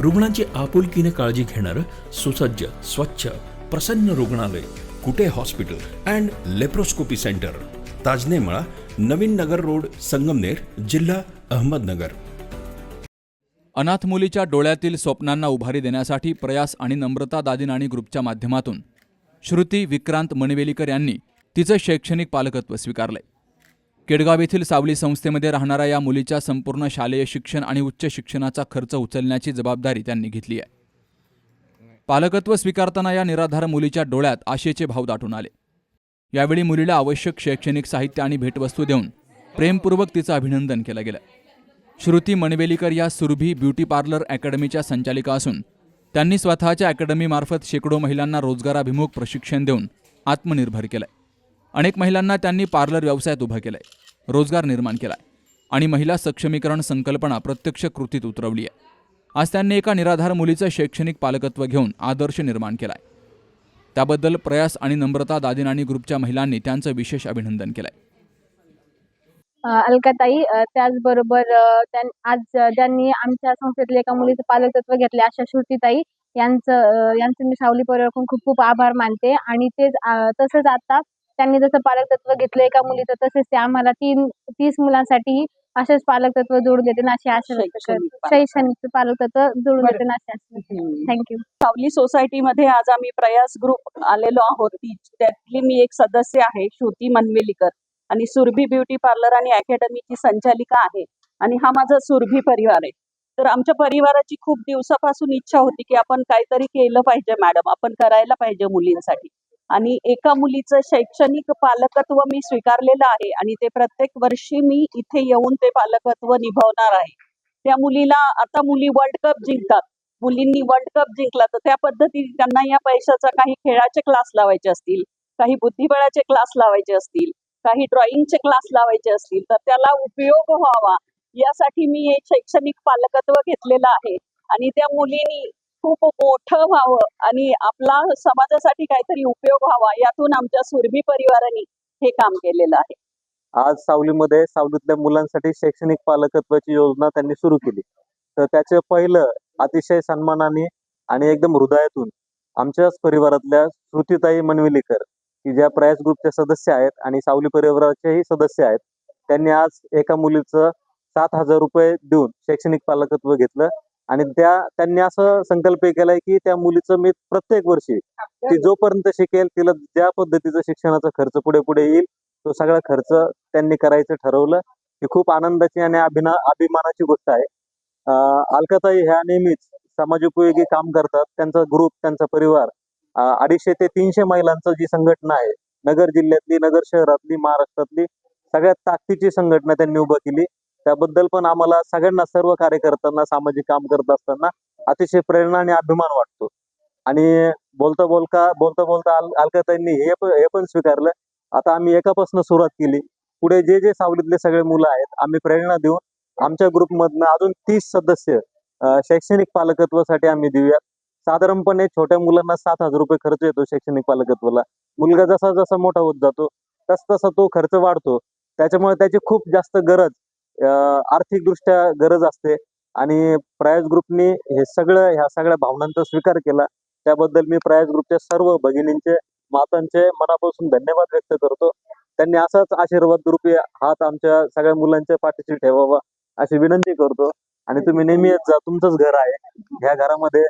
रुग्णांची आपुलकीने काळजी घेणारं सुसज्ज स्वच्छ प्रसन्न रुग्णालय Kute hospital and laparoscopy centre Tajnemala Navin Nagar road Sangamner जिल्हा अहमदनगर. अनाथ मुलीच्या डोळ्यातील स्वप्नांना उभारी देण्यासाठी प्रयास आणि नम्रता दादिनाणी ग्रुपच्या माध्यमातून श्रुती विक्रांत मनवेलीकर यांनी तिचं शैक्षणिक पालकत्व स्वीकारलंय. केडगाव येथील सावली संस्थेमध्ये राहणाऱ्या या मुलीच्या संपूर्ण शालेय शिक्षण आणि उच्च शिक्षणाचा खर्च उचलण्याची जबाबदारी त्यांनी घेतली आहे. पालकत्व स्वीकारताना या निराधार मुलीच्या डोळ्यात आशेचे भाव दाटून आले. यावेळी मुलीला आवश्यक शैक्षणिक साहित्य आणि भेटवस्तू देऊन प्रेमपूर्वक तिचं अभिनंदन केलं गेलं. श्रुती मनवेलीकर या सुरभी ब्युटी पार्लर अकॅडमीच्या संचालिका असून त्यांनी स्वतःच्या अकॅडमीमार्फत शेकडो महिलांना रोजगाराभिमुख प्रशिक्षण देऊन आत्मनिर्भर केलं अनेक महिलांना त्यांनी पार्लर व्यवसायात उभं केलाय रोजगार निर्माण केलाय आणि महिला सक्षमीकरण संकल्पना प्रत्यक्ष कृतीत उतरवली आहे. आज त्यांनी एका निराधार मुलीचं शैक्षणिक पालकत्व घेऊन आदर्श निर्माण केलाय. त्याबद्दल प्रयास आणि नम्रता दादीनानी ग्रुपच्या महिलांनी त्यांचं विशेष अभिनंदन केलंय. अलकाताई त्याचबरोबर आज ज्यांनी आमच्या संस्थेतल्या एका मुलीचं पालकत्व घेतले अशा श्रुतीताई यांचं यांचं मी सावली परिवाराकडून खूप खूप आभार मानते. आणि तेच तसंच आता त्यांनी जसं पालकत्व घेतलं एका मुलीचं तसेच ते आम्हाला तीन तीस मुलांसाठी असेच पालकत्व जोडून देते ना अशी आशा व्यक्त शैक्षणिक करते. शैक्षणिक पालकत्व जोडून. देते ना अशी आशा. थँक्यू सावली सोसायटीमध्ये आज आम्ही प्रयास ग्रुप आलेलो आहोत. ती त्यातली मी एक सदस्य आहे श्रुती मनवेलीकर. आणि सुरभी ब्युटी पार्लर आणि अकॅडमीची संचालिका आहे. आणि हा माझा सुरभी परिवार आहे. तर आमच्या परिवाराची खूप दिवसापासून इच्छा होती की आपण काहीतरी केलं पाहिजे मॅडम. आपण करायला पाहिजे मुलींसाठी. आणि एका मुलीचं शैक्षणिक पालकत्व मी स्वीकारलेलं आहे आणि ते प्रत्येक वर्षी मी इथे येऊन ते पालकत्व निभावणार आहे. त्या मुलीला आता मुली वर्ल्ड कप जिंकतात. मुलींनी वर्ल्ड कप जिंकला तर त्या पद्धतीने त्यांना या पैशाचा काही खेळाचे क्लास लावायचे असतील काही बुद्धिबळाचे क्लास लावायचे असतील काही ड्रॉइंगचे क्लास लावायचे असतील तर त्याला उपयोग व्हावा. यासाठी मी हे शैक्षणिक पालकत्व घेतलेलं आहे आणि त्या मुलींनी खूप मोठं व्हावं आणि आपला समाजासाठी काहीतरी उपयोग व्हावा यातून आमच्या सुरभी परिवाराने हे काम केलेलं आहे. आज सावलीमध्ये सावलीतल्या मुलांसाठी शैक्षणिक पालकत्वाची योजना त्यांनी सुरू केली. तर त्याचं पहिलं अतिशय सन्मानाने आणि एकदम हृदयातून आमच्याच परिवारातल्या श्रुतीताई मनविलीकर की ज्या प्रयास ग्रुपच्या सदस्य आहेत आणि सावली परिवाराचेही सदस्य आहेत त्यांनी आज एका मुलीचं सात हजार रुपये देऊन शैक्षणिक पालकत्व घेतलं. आणि त्या त्यांनी असं संकल्प केलाय की त्या मुलीचं मी प्रत्येक वर्षी ती जोपर्यंत शिकेल तिला ज्या पद्धतीचा शिक्षणाचा खर्च पुढे पुढे येईल तो सगळा खर्च त्यांनी करायचं ठरवलं. ही खूप आनंदाची आणि अभिना अभिमानाची गोष्ट आहे. अं, अलकाताई ह्या नेहमीच समाजोपयोगी काम करतात. त्यांचा ग्रुप त्यांचा परिवार अडीचशे ते तीनशे महिलांचं जी संघटना आहे नगर जिल्ह्यातली नगर शहरातली महाराष्ट्रातली सगळ्यात ताकदीची संघटना त्यांनी उभं केली. त्याबद्दल पण आम्हाला सगळ्यांना सर्व कार्यकर्त्यांना सामाजिक काम करत असताना अतिशय प्रेरणा आणि अभिमान वाटतो. आणि बोलता बोलता बोलता बोलता अल अलकाताईंनी हे पण हे पण स्वीकारलं. आता आम्ही एकापासून सुरुवात केली. पुढे जे जे सावलीतले सगळे मुलं आहेत आम्ही प्रेरणा देऊन आमच्या ग्रुपमधनं अजून तीस सदस्य शैक्षणिक पालकत्वासाठी आम्ही देऊयात. साधारणपणे छोट्या मुलांना सात हजार रुपये खर्च येतो शैक्षणिक पालकत्वाला. मुलगा जसा जसा मोठा होत जातो तस तसा तो खर्च वाढतो. त्याच्यामुळे त्याची खूप जास्त गरज आर्थिक आर्थिकदृष्ट्या गरज असते. आणि प्रयास ग्रुपनी हे सगळं ह्या सगळ्या भावनांचा स्वीकार केला. त्याबद्दल मी प्रयास ग्रुपच्या सर्व भगिनींचे मातांचे मनापासून धन्यवाद व्यक्त करतो. त्यांनी असाच आशीर्वाद रूपी हात आमच्या सगळ्या मुलांच्या पाठीशी ठेवावा अशी विनंती करतो. आणि तुम्ही नेहमी येत जा तुमचंच घर आहे. ह्या घरामध्ये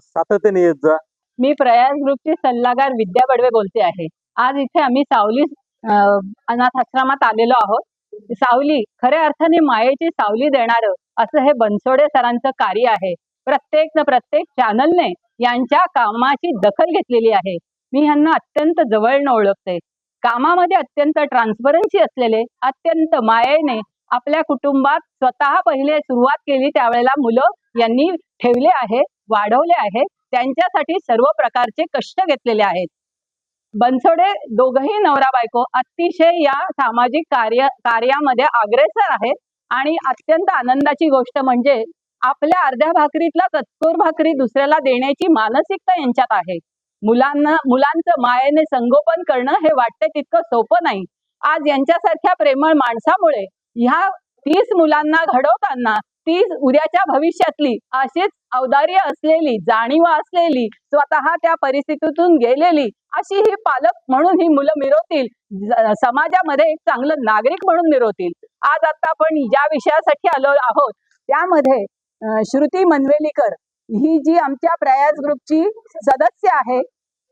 सातत्याने येत जा. मी प्रयास ग्रुपची सल्लागार विद्या बडवे बोलते आहे. आज इथे आम्ही सावली अनाथ आश्रमात आलेलो आहोत. सावली खऱ्या अर्थाने मायेची सावली देणारं असं हे बनसोडे सरांचं कार्य आहे. प्रत्येक न प्रत्येक चॅनलने यांच्या कामाची दखल घेतलेली आहे. मी ह्यांना अत्यंत जवळनं ओळखते. कामामध्ये अत्यंत ट्रान्सपरन्सी असलेले अत्यंत मायेने आपल्या कुटुंबात स्वतः पहिले सुरुवात केली त्यावेळेला मुलं यांनी ठेवले आहे वाढवले आहे त्यांच्यासाठी सर्व प्रकारचे कष्ट घेतलेले आहेत. बनसोडे दोघही नवरा बायको अतिशय या सामाजिक कार्य कार्यामध्ये अग्रेसर आहेत. आणि अत्यंत आनंदाची गोष्ट म्हणजे आपल्या अर्ध्या भाकरीतला कचकोर भाकरी दुसऱ्याला देण्याची मानसिकता यांच्यात आहे. मुलांना मुलांचं मायेने संगोपन करणं हे वाटतं तितकं सोपं नाही. आज यांच्यासारख्या प्रेमळ माणसामुळे ह्या तीस मुलांना घडवताना तीच उद्याच्या भविष्यातली अशीच अवदार्य असलेली जाणीव असलेली स्वतः त्या परिस्थितीतून गेलेली अशी ही पालक म्हणून ही मुलं मिरवतील. समाजामध्ये एक चांगलं नागरिक म्हणून मिरवतील. आज आता आपण ज्या विषयासाठी आलो आहोत. त्यामध्ये श्रुती मनवेलीकर ही जी आमच्या प्रयास ग्रुपची सदस्य आहे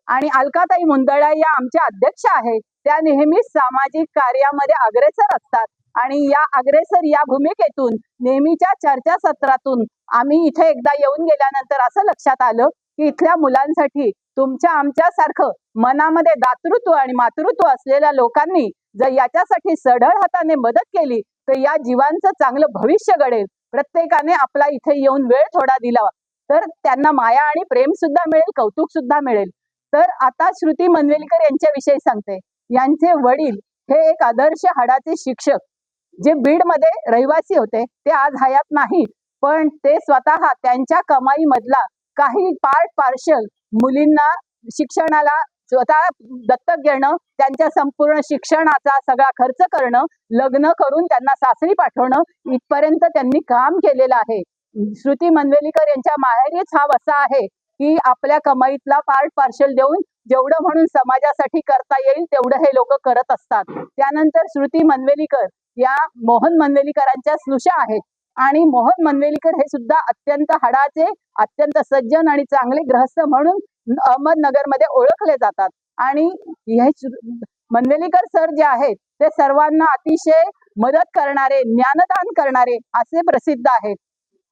आणि अलकाताई मुंदळा या आमच्या अध्यक्ष आहेत त्या नेहमीच सामाजिक कार्यामध्ये अग्रेसर असतात. आणि या अग्रेसर या भूमिकेतून नेहमीच्या चर्चासत्रातून आम्ही इथे एकदा येऊन गेल्यानंतर असं लक्षात आलं की इथल्या मुलांसाठी तुमच्या आमच्यासारखं मनामध्ये दातृत्व आणि मातृत्व असलेल्या लोकांनी जर याच्यासाठी सढळ हाताने मदत केली तर या जीवांचं चांगलं भविष्य घडेल. प्रत्येकाने आपला इथे येऊन वेळ थोडा दिला. तर त्यांना माया आणि प्रेम सुद्धा मिळेल कौतुक सुद्धा मिळेल. तर आता श्रुती मनवेलकर यांच्याविषयी सांगते. यांचे वडील हे एक आदर्श हाडाचे शिक्षक. जे बीडमध्ये रहिवासी होते ते आज हयात नाही पण ते स्वतः त्यांच्या कमाई मधला काही पार्ट पार्शल मुलींना शिक्षणाला स्वतः दत्तक घेणं त्यांच्या संपूर्ण शिक्षणाचा सगळा खर्च करणं लग्न करून त्यांना सासरी पाठवणं इथपर्यंत त्यांनी काम केलेलं आहे. श्रुती मनवेलीकर यांच्या माहेरीच हा वसा आहे. की आपल्या कमाईतला पार्ट पार्शल देऊन जेवढं म्हणून समाजासाठी करता येईल तेवढं हे लोक करत असतात. त्यानंतर श्रुती मनवेलीकर या मोहन मनवेलीकरांच्या स्नुषा आहेत. आणि मोहन मनवेलीकर हे सुद्धा अत्यंत हाडाचे अत्यंत सज्जन आणि चांगले ग्रहस्थ म्हणून अहमदनगरमध्ये ओळखले जातात. आणि हे मनवेलीकर सर जे आहेत ते सर्वांना अतिशय मदत करणारे ज्ञानदान करणारे असे प्रसिद्ध आहेत.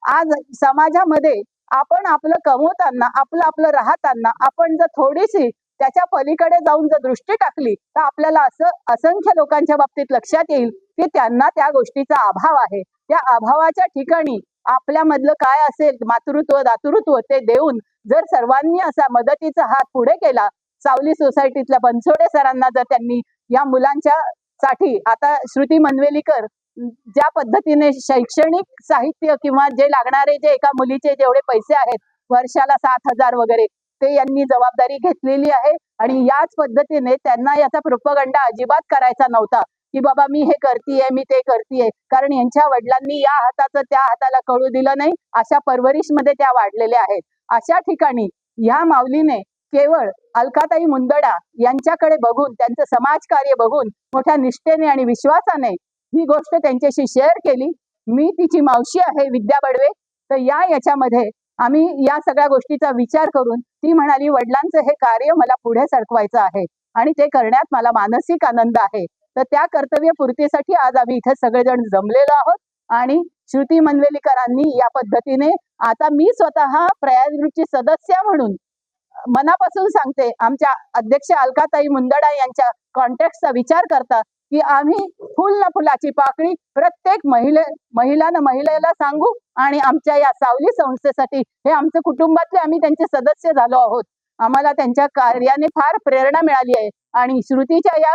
आज समाजामध्ये आपण आपलं कमवताना आपलं आपलं राहताना आपण जर थोडीशी त्याच्या पलीकडे जाऊन जर दृष्टी टाकली तर आपल्याला असं असंख्य लोकांच्या बाबतीत लक्षात येईल की त्यांना त्या गोष्टीचा अभाव आहे. त्या अभावाच्या ठिकाणी आपल्यामधलं काय असेल मातृत्व दातृत्व ते देऊन जर सर्वांनी असा मदतीचा हात पुढे केला सावली सोसायटीतल्या बनसोडे सरांना जर त्यांनी या मुलांच्या साठी आता श्रुती मनवेलीकर ज्या पद्धतीने शैक्षणिक साहित्य किंवा जे लागणारे जे एका मुलीचे जेवढे पैसे आहेत वर्षाला सात हजार वगैरे ते यांनी जबाबदारी घेतलेली आहे. आणि याच पद्धतीने त्यांना याचा प्रोपगंडा अजिबात करायचा नव्हता की बाबा मी हे करतीये मी ते करतीये. कारण यांच्या वडिलांनी या हाताचं त्या हाताला कळू दिलं नाही अशा परवरिशमध्ये त्या वाढलेल्या आहेत. अशा ठिकाणी या माऊलीने केवळ अलकाताई मुंदडा यांच्याकडे बघून त्यांचं समाजकार्य बघून मोठ्या निष्ठेने आणि विश्वासाने ही गोष्ट त्यांच्याशी शेअर केली. मी तिची मावशी आहे विद्या बडवे. तर या याच्यामध्ये आम्ही या सगळ्या गोष्टीचा विचार करून ती म्हणाली वडिलांचं हे कार्य मला पुढे सरकवायचं आहे आणि ते करण्यात मला मानसिक आनंद आहे. तर त्या कर्तव्य पूर्तीसाठी आज आम्ही इथे सगळेजण जमलेलो आहोत आणि श्रुती मनवेलीकरांनी या पद्धतीने आता मी स्वतः प्रयाग सदस्य म्हणून मनापासून सांगते आमच्या अध्यक्ष अलकाताई मुंदडा यांच्या कॉन्टॅक्टचा विचार करता की आम्ही फुल ना फुलाची पाकळी प्रत्येक महिले महिलानं महिलेला सांगू आणि आमच्या या सावली संस्थेसाठी हे आमचं कुटुंबातले आम्ही त्यांचे सदस्य झालो आहोत. आम्हाला त्यांच्या कार्याने फार प्रेरणा मिळाली आहे. आणि श्रुतीच्या या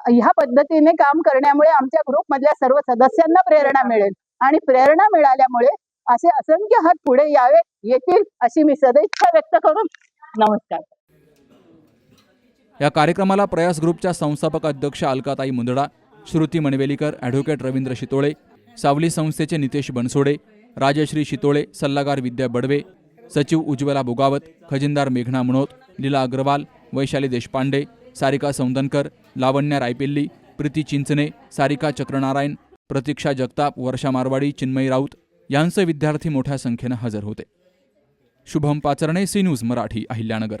ह्या पद्धतीने काम करण्यामुळे आमच्या ग्रुप मधल्या सर्व सदस्यांना प्रेरणा मिळेल. आणि प्रेरणा मिळाल्यामुळे असे असंख्य हात पुढे यावे येतील अशी मी सदैच्छा व्यक्त करून नमस्कार. या कार्यक्रमाला प्रयास ग्रुपच्या संस्थापक अध्यक्ष अलकाताई मुंदडा श्रुती मनवेलीकर ॲडव्होकेट रवींद्र शितोळे सावली संस्थेचे नितेश बनसोडे राजश्री शितोळे सल्लागार विद्या बडवे सचिव उज्ज्वला बुगावत खजिनदार मेघना मनोत लीला अग्रवाल वैशाली देशपांडे सारिका सौंदनकर लावण्या रायपिल्ली प्रीती चिंचणे सारिका चक्रनारायण प्रतीक्षा जगताप वर्षा मारवाडी चिन्मयी राऊत यांचे विद्यार्थी मोठ्या संख्येनं हजर होते. Shubham Pacharne C news Marathi Ahilyanagar.